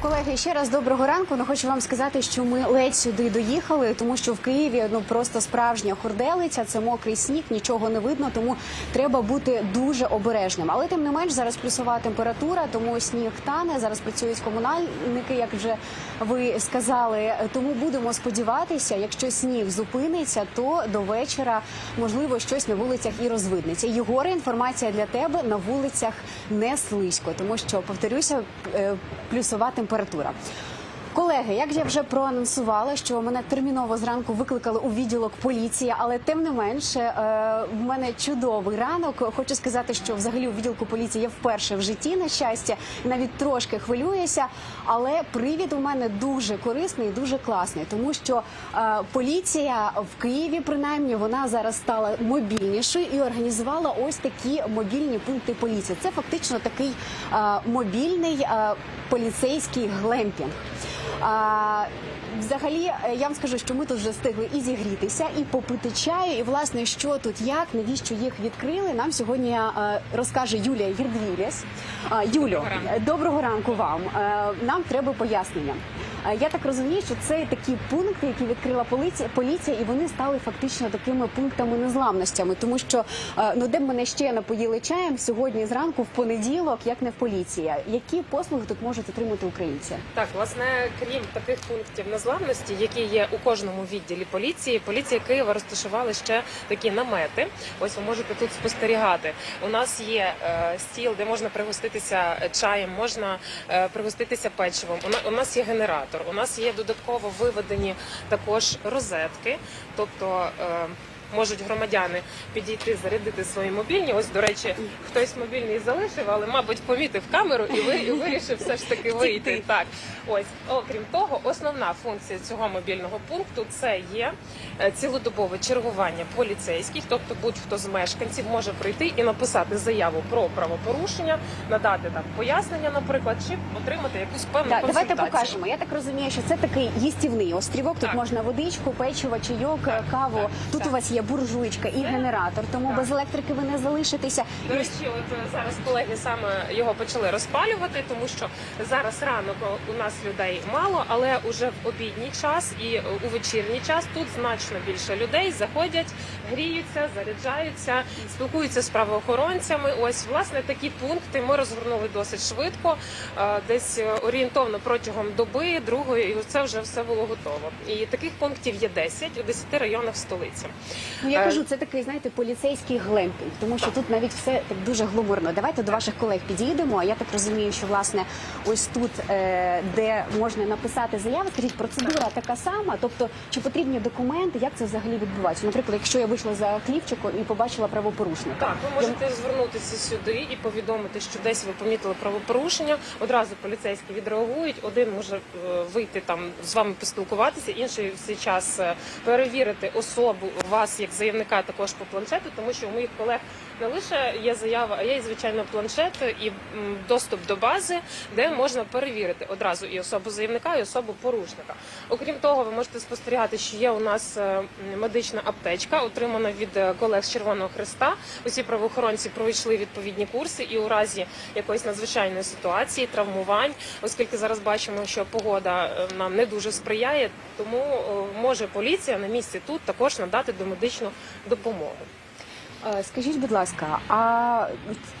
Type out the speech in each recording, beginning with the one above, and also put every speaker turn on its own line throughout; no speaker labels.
Колеги, ще раз доброго ранку. Ну хочу вам сказати, що ми ледь сюди доїхали, тому що в Києві ну просто справжня хорделиця, це мокрий сніг, нічого не видно, тому треба бути дуже обережним. Але тим не менш зараз плюсова температура, тому сніг тане. Зараз працюють комунальники, як вже ви сказали. Тому будемо сподіватися, якщо сніг зупиниться, то до вечора можливо щось на вулицях і розвиднеться. Єгоре, інформація для тебе на вулицях не слизько, тому що повторюся, е, плюсова температура температура. Колеги, як я вже проанонсувала, що мене терміново зранку викликали у відділок поліції, але тим не менше, е, в мене чудовий ранок. Хочу сказати, що взагалі у відділку поліції я вперше в житті, на щастя, навіть трошки хвилююся. Але привід у мене дуже корисний, і дуже класний, тому що е, поліція в Києві, принаймні, вона зараз стала мобільнішою і організувала ось такі мобільні пункти поліції. Це фактично такий е, мобільний поліцейський глемпінг. А, Взагалі, е, я вам скажу, що ми тут вже встигли і зігрітися, і попити чаю. І власне, що тут, як, навіщо їх відкрили, нам сьогодні е, розкаже Юлія Єрдвілєс. Юлю, доброго ранку, доброго ранку вам. Е, Нам треба пояснення. Е, Я так розумію, що це такі пункти, які відкрила поліція, поліція, і вони стали фактично такими пунктами незламностями, тому що е, ну де б мене ще напоїли чаєм сьогодні зранку, в понеділок, як не в поліції. Які послуги тут можуть отримати українці?
Так, власне, крім таких пунктів незламності, які є у кожному відділі поліції, поліція Києва розташувала ще такі намети. Ось ви можете тут спостерігати. У нас є е, стіл, де можна пригоститися чаєм, можна е, пригоститися печивом. У нас є генератор. У нас є додатково виведені також розетки, тобто. Можуть громадяни підійти зарядити свої мобільні. Ось, до речі, хтось мобільний залишив, але, мабуть, помітив камеру і ви і вирішив все ж таки вийти. Так, ось окрім того, основна функція цього мобільного пункту це є е, цілодобове чергування поліцейських, тобто будь-хто з мешканців може прийти і написати заяву про правопорушення, надати там пояснення, наприклад, чи отримати якусь певну
Так, давайте покажемо. Я так розумію, що це такий їстівний острівок. Тут
Так.
можна водичку, печиво, чайок,
Так,
каву.
так,
Тут
так.
у вас є буржуйчка і генератор, тому без електрики ви не залишитеся.
До речі, от е, зараз колеги саме його почали розпалювати, тому що зараз ранок у нас людей мало, але уже в обідній час і е, у вечірній час тут значно більше людей заходять, гріються, заряджаються, спілкуються з правоохоронцями. Ось власне такі пункти ми розгорнули досить швидко, е, десь орієнтовно протягом доби, другої, і це вже все було готово. І таких пунктів є 10 у 10 районах столиці.
Ну, я
Е,
кажу, це такий, знаєте, поліцейський глемпінг, тому що тут навіть все так дуже глумурно. Давайте до ваших колег підійдемо. А я так розумію, що власне ось тут, е, де можна написати заяви, скажіть, процедура така сама. Тобто, чи потрібні документи, як це взагалі відбувається? Наприклад, якщо я вийшла за хлібчиком і побачила правопорушника,
Так, ви можете звернутися сюди і повідомити, що десь ви помітили правопорушення. Одразу поліцейські відреагують. Один може е, вийти там з вами поспілкуватися, інший в цей час перевірити особу вас як заявника також по планшету, тому що у моїх колег не лише є заява, а є і звичайно планшет і доступ до бази, де можна перевірити одразу і особу заявника, і особу порушника. Окрім того, ви можете спостерігати, що є у нас е, медична аптечка, отримана від е, колег з Червоного Христа. Усі правоохоронці пройшли відповідні курси, і у разі якоїсь надзвичайної ситуації, травмувань, оскільки зараз бачимо, що погода е, нам не дуже сприяє, тому може поліція на місці тут також надати домедичну допомогу.
Е, Скажіть, будь ласка, а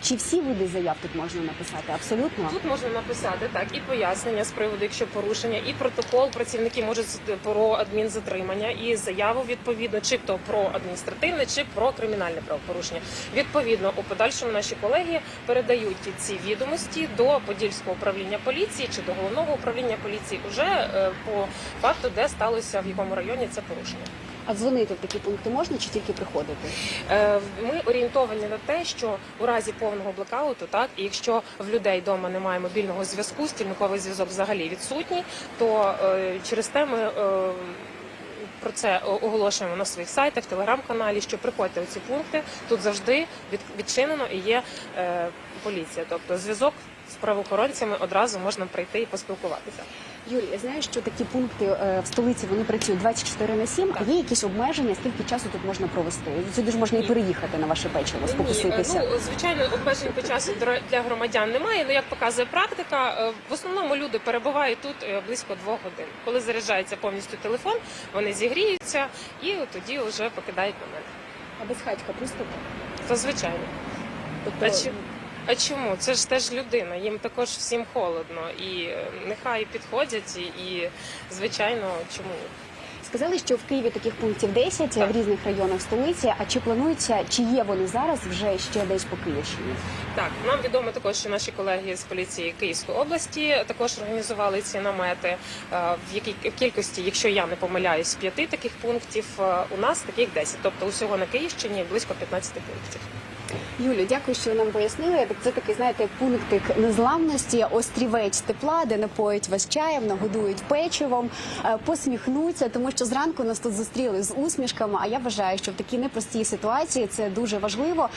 чи всі види заяв тут можна написати? Абсолютно.
Тут можна написати так і пояснення з приводу, якщо порушення, і протокол працівники можуть про адмінзатримання, і заяву відповідно, чи то про адміністративне, чи про кримінальне правопорушення. Відповідно, у подальшому наші колеги передають ці відомості до Подільського управління поліції чи до головного управління поліції уже е, по факту, де сталося в якому районі це порушення.
А дзвонити в такі пункти можна чи тільки приходити?
Е, Ми орієнтовані на те, що у разі повного блекауту, так і якщо в людей вдома немає мобільного зв'язку, стільниковий зв'язок взагалі відсутній, то е, через те ми. е, Про це оголошуємо на своїх сайтах, телеграм-каналі, що приходьте у ці пункти. Тут завжди відчинено і є поліція. Тобто зв'язок з правоохоронцями одразу можна прийти і поспілкуватися.
Юлі, я знаю, що такі пункти е, в столиці вони працюють 24 на 7.
Так.
Є якісь обмеження, скільки часу тут можна провести? Сюди ж можна і переїхати на ваше печиво,
Ні, ну звичайно, обмежень по часу для громадян немає. Ну як показує практика, е, в основному люди перебувають тут е, близько двох годин. Коли заряджається повністю телефон, вони зігріються і тоді вже покидають намет.
А без хатька пустите?
То звичайно.
Тобто,
А чому? Це ж теж людина. Їм також всім холодно, і е, нехай підходять, і, звичайно, чому ні?
Сказали, що в Києві таких пунктів 10
Так.
в різних районах столиці. А чи планується, чи є вони зараз вже ще десь по Київщині?
Так, нам відомо також, що наші колеги з поліції Київської області також організували ці намети. Е, В якій кількості, якщо я не помиляюсь, п'яти таких пунктів. е, У нас таких 10. Тобто усього на Київщині близько 15 пунктів.
Юлю, дякую, що ви нам пояснили. Це такий, знаєте, пунктик незламності, острівець тепла, де напоють вас чаєм, нагодують печивом, е, посміхнуться, тому що зранку нас тут зустріли з усмішками. А я вважаю, що в такій непростій ситуації це дуже важливо.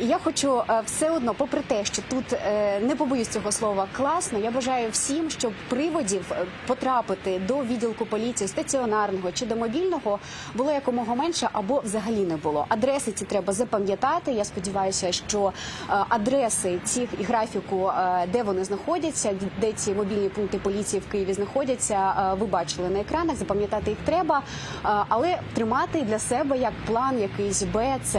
І я хочу е, все одно, попри те, що тут е, не побоюсь цього слова класно. Я бажаю всім, щоб приводів потрапити до відділку поліції стаціонарного чи до мобільного було якомога менше або взагалі не було. Адреси ці треба запам'ятати. Я сподіваюся, що е, адреси цих і графіку, е, де вони знаходяться, де ці мобільні пункти поліції в Києві знаходяться, е, ви бачили на екранах. Запам'ятати їх треба, але тримати для себе як план якийсь Б, С.